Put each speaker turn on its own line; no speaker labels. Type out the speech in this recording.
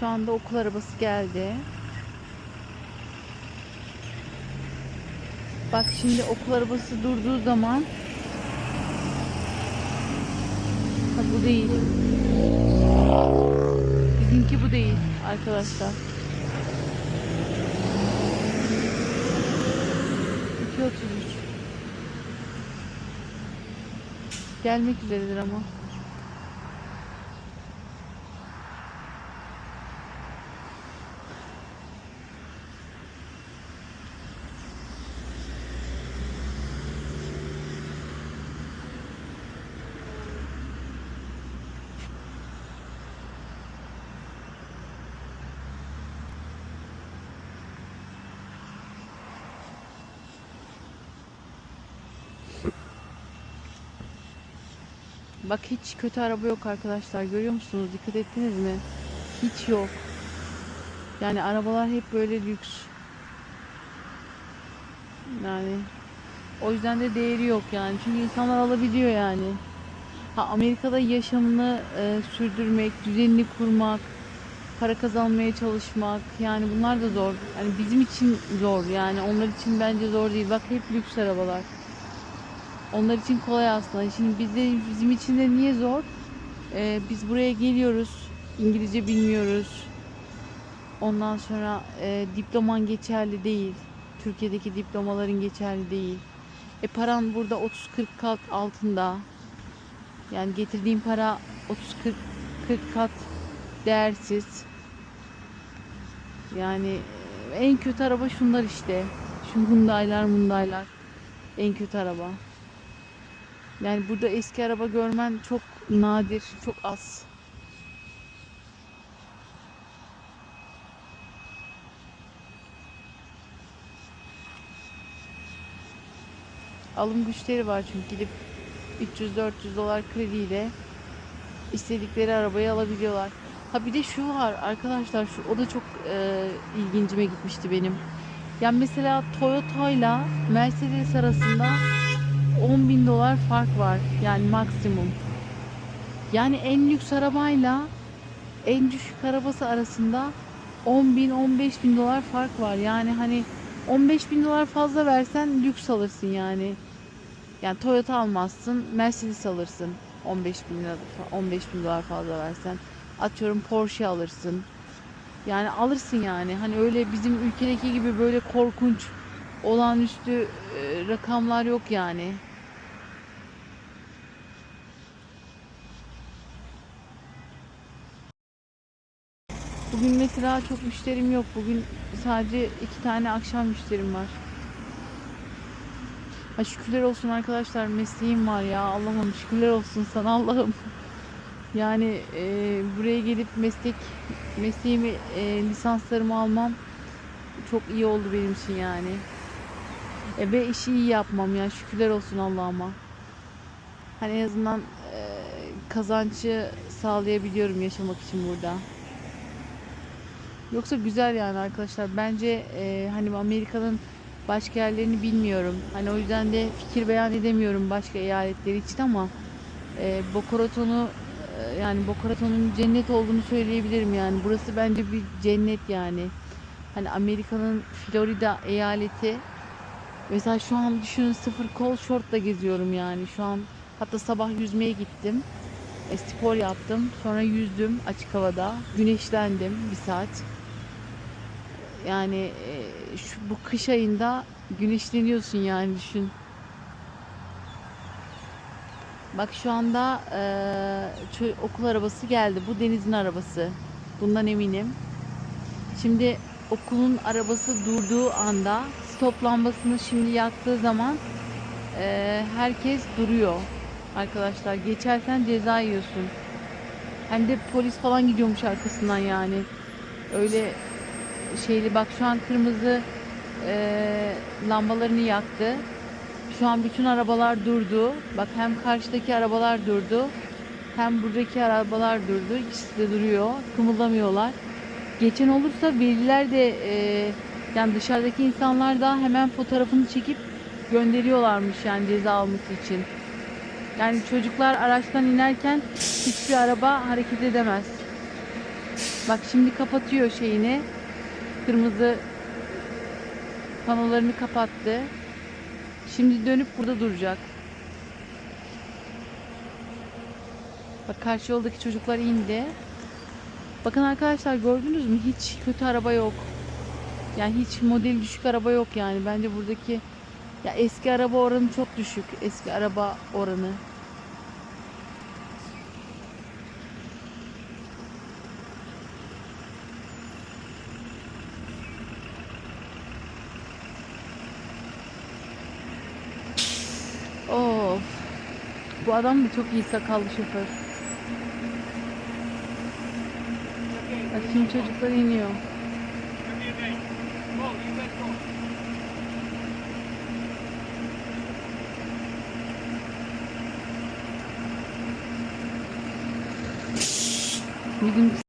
şu anda okul arabası geldi. Bak şimdi okul arabası durduğu zaman Ha bu değil. Bizimki bu değil arkadaşlar. 2.33 Gelmek üzeredir ama. Bak hiç kötü araba yok arkadaşlar. Görüyor musunuz? Dikkat ettiniz mi? Hiç yok. Yani arabalar hep böyle lüks. Yani o yüzden de değeri yok yani. Çünkü insanlar alabiliyor yani. Ha Amerika'da yaşamını e, sürdürmek, düzenini kurmak, para kazanmaya çalışmak yani bunlar da zor. Yani bizim için zor yani onlar için bence zor değil. Bak hep lüks arabalar. Onlar için kolay aslında. Şimdi bizde bizim için de niye zor? Ee, biz buraya geliyoruz. İngilizce bilmiyoruz. Ondan sonra e, diploman geçerli değil. Türkiye'deki diplomaların geçerli değil. E paran burada 30-40 kat altında. Yani getirdiğin para 30-40 40 kat değersiz. Yani e, en kötü araba şunlar işte. Şu Hyundai'lar, Hyundai'lar. En kötü araba. Yani burada eski araba görmen çok nadir, çok az. Alım güçleri var çünkü gidip 300-400 dolar krediyle istedikleri arabayı alabiliyorlar. Ha bir de şu var arkadaşlar şu o da çok e, ilgincime gitmişti benim. Yani mesela Toyota ile Mercedes arasında 10 bin dolar fark var yani maksimum. Yani en lüks arabayla en düşük arabası arasında 10 bin 15 bin dolar fark var. Yani hani 15 bin dolar fazla versen lüks alırsın yani. Yani Toyota almazsın Mercedes alırsın 15 bin lira 15 bin dolar fazla versen. Atıyorum Porsche alırsın. Yani alırsın yani. Hani öyle bizim ülkedeki gibi böyle korkunç olağanüstü e, rakamlar yok yani. Bugün mesela çok müşterim yok. Bugün sadece iki tane akşam müşterim var. Ha şükürler olsun arkadaşlar mesleğim var ya Allah'ım şükürler olsun sana Allah'ım. Yani e, buraya gelip meslek mesleğimi e, lisanslarımı almam çok iyi oldu benim için yani. E, ve işi iyi yapmam ya şükürler olsun Allah'ıma. Hani en azından e, kazancı sağlayabiliyorum yaşamak için burada. Yoksa güzel yani arkadaşlar. Bence e, hani Amerika'nın başka yerlerini bilmiyorum. Hani o yüzden de fikir beyan edemiyorum başka eyaletleri için ama e, Boca e, yani Boca Raton'un cennet olduğunu söyleyebilirim yani. Burası bence bir cennet yani. Hani Amerika'nın Florida eyaleti mesela şu an düşünün sıfır kol şortla geziyorum yani. Şu an hatta sabah yüzmeye gittim. E, spor yaptım. Sonra yüzdüm açık havada. Güneşlendim bir saat. Yani e, şu bu kış ayında güneşleniyorsun yani düşün. Bak şu anda e, okul arabası geldi. Bu Deniz'in arabası. Bundan eminim. Şimdi okulun arabası durduğu anda stop lambasını şimdi yaktığı zaman e, herkes duruyor. Arkadaşlar geçersen ceza yiyorsun. Hem de polis falan gidiyormuş arkasından yani. Öyle şeyli bak şu an kırmızı e, lambalarını yaktı. Şu an bütün arabalar durdu. Bak hem karşıdaki arabalar durdu. Hem buradaki arabalar durdu. İkisi de duruyor. Kımıldamıyorlar. Geçen olursa veliler de e, yani dışarıdaki insanlar da hemen fotoğrafını çekip gönderiyorlarmış yani ceza alması için. Yani çocuklar araçtan inerken hiçbir araba hareket edemez. Bak şimdi kapatıyor şeyini. Kırmızı panolarını kapattı. Şimdi dönüp burada duracak. Bak karşı yoldaki çocuklar indi. Bakın arkadaşlar gördünüz mü? Hiç kötü araba yok. Yani hiç model düşük araba yok yani. Bence buradaki ya eski araba oranı çok düşük. Eski araba oranı. Bu adam da çok iyi sakallı şoför. Bak şimdi çocuklar iniyor. Bir gün